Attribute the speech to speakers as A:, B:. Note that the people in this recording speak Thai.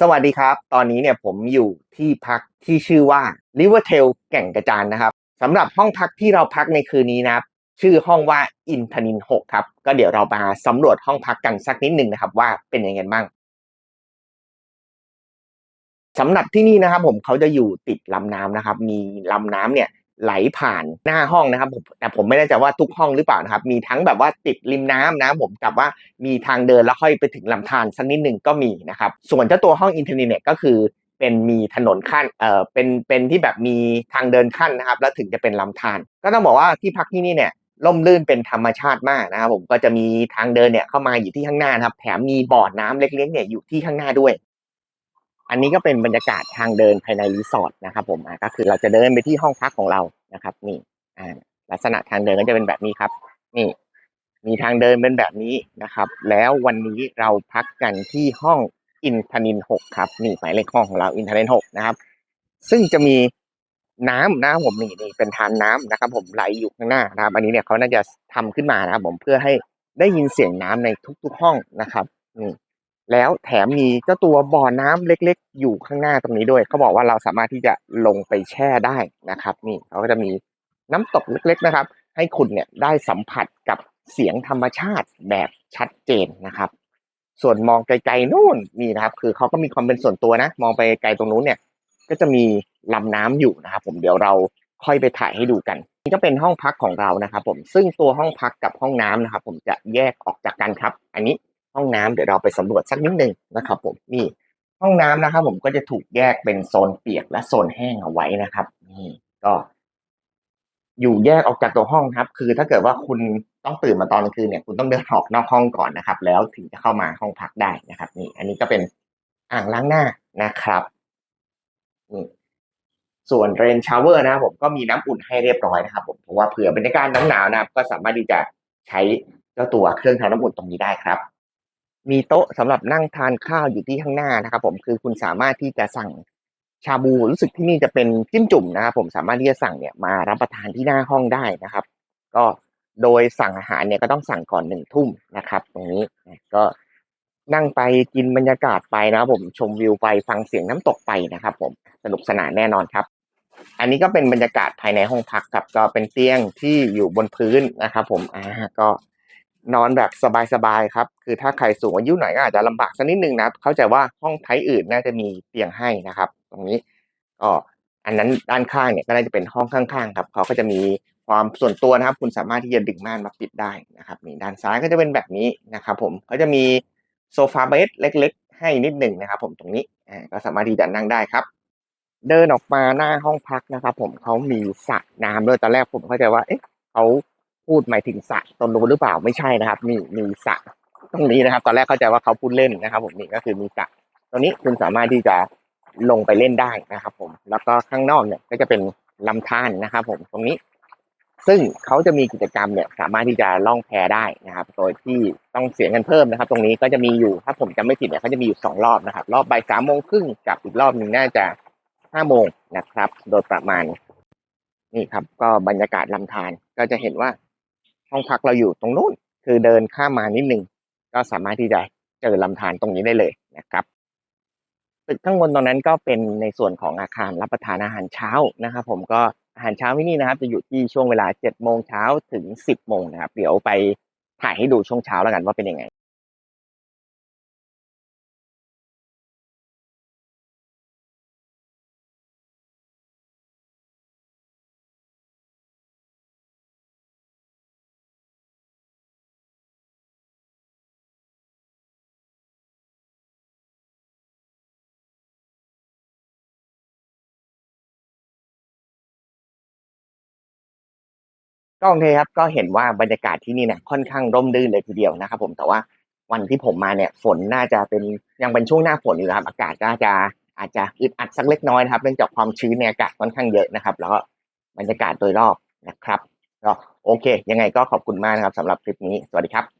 A: สวัสดีครับ ตอนนี้เนี่ยผมอยู่ที่พักที่ชื่อว่า Rivertail แก่งกระจานนะครับสำหรับห้องพักที่เราพักในคืนนี้นะครับ ชื่อห้องว่าอินทนิน6ครับ ก็เดี๋ยวเรามาสำรวจห้องพักกันสักนิดหนึ่งนะครับ ว่าเป็นยังไงบ้างสำหรับที่นี่นะครับ ผมเขาจะอยู่ติดลำน้ำนะครับ มีลำน้ำเนี่ย ไหลผ่านหน้าห้องนะครับผมแต่ผมไม่แน่ใจว่าทุกห้องหรือเปล่านะครับ มีทั้งแบบว่าติดริมน้ำนะผมกับว่ามีทางเดินแล้วค่อยไปถึงลำธารสักนิดหนึ่งก็มีนะครับ ส่วนเจ้าตัวห้องอินเทอร์เน็ตก็คือเป็นมีถนนขั้นเอ่อเป็นเป็นที่แบบมีทางเดินขั้นนะครับ แล้วถึงจะเป็นลำธารก็ต้องบอกว่าที่พักที่นี่เนี่ยร่มรื่นเป็นธรรมชาติมากนะครับผมก็จะมีทางเดินเนี่ยเข้ามาอยู่ที่ข้างหน้านะครับ แถมมีบ่อน้ำเล็กๆเนี่ยอยู่ที่ข้างหน้าด้วย อันนี้ก็เป็นบรรยากาศทางเดินภายในรีสอร์ทนะครับผมอะก็คือเราจะเดินไปที่ห้องพักของเรานะครับ นี่ลักษณะทางเดินก็จะเป็นแบบนี้ครับ นี่ มีทางเดินเป็นแบบนี้นะครับ แล้ววันนี้เราพักกันที่ห้องอินทนินหกครับนี่หมายเลขห้องของเราอินทนินหกนะครับ ซึ่งจะมีน้ำนะครับผมนี่นี่เป็นทานน้ำนะครับ ผมไหลอยู่ข้างหน้านะครับ อันนี้เนี่ยเขาน่าจะทำขึ้นมานะครับผมเพื่อให้ได้ยินเสียงน้ำในทุก ๆ ห้องนะครับนี่ แล้วแถมมีเจ้าตัวบ่อน้ำเล็ก ๆ อยู่ข้างหน้าตรงนี้ด้วย เขาบอกว่าเราสามารถที่จะลงไปแช่ได้นะครับ นี่เขาก็จะมีน้ำตกเล็ก ๆนะครับ ให้คุณเนี่ยได้สัมผัสกับเสียงธรรมชาติแบบชัดเจนนะครับ ส่วนมองไกลๆนู่นนี่นะครับ คือเขาก็มีความเป็นส่วนตัวนะ มองไปไกลตรงนู้นเนี่ยก็จะมีลำน้ำอยู่นะครับ ผมเดี๋ยวเราค่อยไปถ่ายให้ดูกัน นี่ก็เป็นห้องพักของเรานะครับ ผมซึ่งตัวห้องพักกับห้องน้ำนะครับ ผมจะแยกออกจากกันครับ อันนี้ ห้องน้ำเดี๋ยวเราไปสำรวจสักนิดหนึ่งนะครับผมนี่ห้องน้ำนะครับ ผมก็จะถูกแยกเป็นโซนเปียกและโซนแห้งเอาไว้นะครับนี่ก็ อยู่แยกออกจากตัวห้องครับ คือถ้าเกิดว่าคุณต้องตื่นมาตอนกลางคืนเนี่ยคุณต้องเดินออกนอกห้องก่อนนะครับ แล้วถึงจะเข้ามาห้องพักได้นะครับ นี่ อันนี้ก็เป็นอ่างล้างหน้านะครับนี่ส่วนเรนชาวเวอร์นะครับผมก็มีน้ำอุ่นให้เรียบร้อยนะครับ ผมเพราะว่าเผื่อบรรยากาศหนาวๆนะครับ ก็สามารถที่จะใช้เจ้าตัวเครื่องทำน้ำอุ่นตรงนี้ได้ครับ มีโต๊ะสำหรับนั่งทานข้าวอยู่ที่ข้างหน้านะครับ ผมคือคุณสามารถที่จะสั่งชาบูรู้สึกที่นี่จะเป็นจิ้มจุ่มนะครับผมสามารถที่จะสั่งเนี่ยมารับประทานที่หน้าห้องได้นะครับ ก็โดยสั่งอาหารเนี่ยก็ต้องสั่งก่อนหนึ่งทุ่มนะครับ ตรงนี้ก็นั่งไปกินบรรยากาศไปนะครับผมชมวิวไปฟังเสียงน้ำตกไปนะครับ ผมสนุกสนานแน่นอนครับ อันนี้ก็เป็นบรรยากาศภายในห้องพักครับก็เป็นเตียงที่อยู่บนพื้นนะครับ ผมอ่าก็ นอนแบบสบายๆครับ คือถ้าใครสูงอายุหน่อยก็อาจจะลำบากสักนิดนึงนะ เข้าใจว่าห้องไทยอื่นน่าจะมีเตียงให้นะครับ ตรงนี้ก็อันนั้นด้านข้างเนี่ยก็น่าจะเป็นห้องข้างๆครับเขาก็จะมีความส่วนตัวนะครับ คุณสามารถที่จะดึงม่านมาปิดได้นะครับนี่ด้านซ้ายก็จะเป็นแบบนี้นะครับผมเขาจะมีโซฟาเบดเล็ก ๆ ให้นิดหนึ่งนะครับ ผมตรงนี้อ่าก็สามารถที่จะนั่งได้ครับ เดินออกมาหน้าห้องพักนะครับ ผมเขามีสระน้ำด้วยตอนแรกผมเข้าใจว่าเอ๊ะเขา พูดหมายถึงสะตรงนู้นหรือเปล่าไม่ใช่นะครับ มีมีสะตรงนี้นะครับ ตอนแรกเข้าใจว่าเขาพูดเล่นนะครับ ผมนี่ก็คือมีสะตรงนี้คุณสามารถที่จะลงไปเล่นได้นะครับ ผม แล้วก็ข้างนอกเนี่ยก็จะเป็นลำธารนะครับ ผมตรงนี้ ซึ่งเขาจะมีกิจกรรมเนี่ยสามารถที่จะล่องแพได้นะครับโดยที่ต้องเสียเงินเพิ่มนะครับ ตรงนี้ก็จะมีอยู่ถ้าผมจำไม่ผิดเนี่ยเขาจะมีอยู่สองรอบนะครับ รอบบ่ายสามโมงครึ่งกับอีกรอบหนึ่งน่าจะห้าโมงนะครับ โดยประมาณนี่ครับ ก็บรรยากาศลำธารก็จะเห็นว่า ห้องพักเราอยู่ตรงนู้น คือเดินข้ามมานิดนึง ก็สามารถที่จะเจอลำธารตรงนี้ได้เลยนะครับตึกข้างบนตรงนั้นก็เป็นในส่วนของอาคารรับประทานอาหารเช้านะครับ ผมก็อาหารเช้าที่นี่นะครับ จะอยู่ที่ช่วงเวลาเจ็ดโมงเช้าถึงสิบโมงนะครับ เดี๋ยวไปถ่ายให้ดูช่วงเช้าแล้วกันว่าเป็นยังไง ก็โอเคครับก็เห็นว่าบรรยากาศที่นี่เนี่ยค่อนข้างร่มรื่นเลยทีเดียวนะครับ ผมแต่ว่าวันที่ผมมาเนี่ยฝนน่าจะเป็นยังเป็นช่วงหน้าฝนอยู่นะครับ อากาศก็จะอาจจะอึดอัดสักเล็กน้อยนะครับเนื่องจากความชื้นในอากาศค่อนข้างเยอะนะครับ แล้วก็บรรยากาศโดยรอบนะครับก็โอเค ยังไงก็ขอบคุณมากนะครับสำหรับคลิปนี้สวัสดีครับ